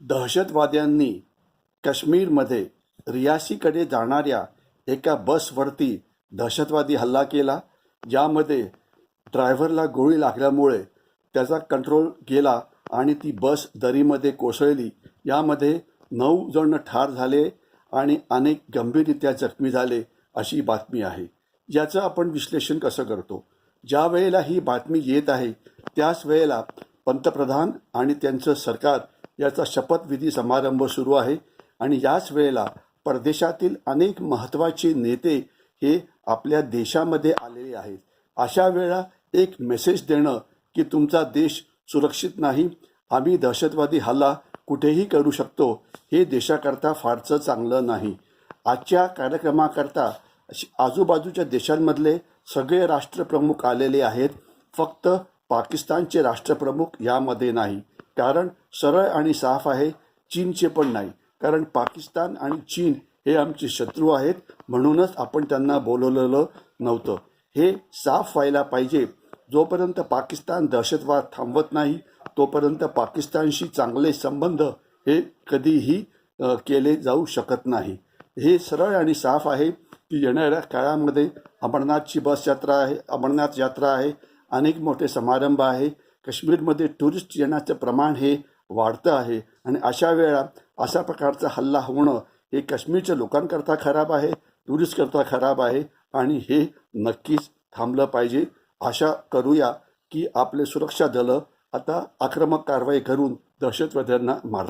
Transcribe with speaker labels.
Speaker 1: दहशतवाद्यांनी काश्मीरमध्ये रियासीकडे जाणाऱ्या एका बसवरती दहशतवादी हल्ला केला ज्यामध्ये ड्रायव्हरला गोळी लागल्यामुळे त्याचा कंट्रोल गेला आणि ती बस दरीमध्ये कोसळली. यामध्ये नऊ जण ठार झाले आणि अनेक गंभीररित्या जखमी झाले अशी बातमी आहे. याचं आपण विश्लेषण कसं करतो? ज्या वेळेला ही बातमी येत आहे त्याच वेळेला पंतप्रधान आणि त्यांचं सरकार याचा शपथविधी समारंभ सुरू आहे आणि याच वेळेला परदेशातील अनेक महत्त्वाचे नेते हे आपल्या देशामध्ये आलेले आहेत. अशा वेळा एक मेसेज देणं की तुमचा देश सुरक्षित नाही आम्ही दहशतवादी हल्ला कुठेही करू शकतो हे देशाकरता फारसं चांगलं नाही. आजच्या कार्यक्रमाकरता आजूबाजूच्या देशांमधले सगळे राष्ट्रप्रमुख आलेले आहेत फक्त पाकिस्तानचे राष्ट्रप्रमुख यामध्ये नाही. कारण सरळ आणि साफ आहे चीनचे पण नाही. कारण पाकिस्तान आणि चीन हे आमचे शत्रू आहेत म्हणूनच आपण त्यांना बोलवलेलं नव्हतं. हे साफ व्हायला पाहिजे. जोपर्यंत पाकिस्तान दहशतवाद थांबवत नाही तोपर्यंत पाकिस्तानशी चांगले संबंध हे कधीही केले जाऊ शकत नाही. हे सरळ आणि साफ आहे की येणाऱ्या काळामध्ये अमरनाथची बस यात्रा आहे अमरनाथ यात्रा आहे अनेक मोठे समारंभ आहे. काश्मीरमध्ये टुरिस्ट येण्याचं प्रमाण हे वाढतं आहे. आणि अशा वेळा अशा प्रकारचा हल्ला होणं हे काश्मीरच्या लोकांकरता खराब आहे टुरिस्टकरता खराब आहे. आणि हे नक्कीच थांबलं पाहिजे. आशा करूया की आपले सुरक्षा दलं आता आक्रमक कारवाई करून दहशतवाद्यांना मारतात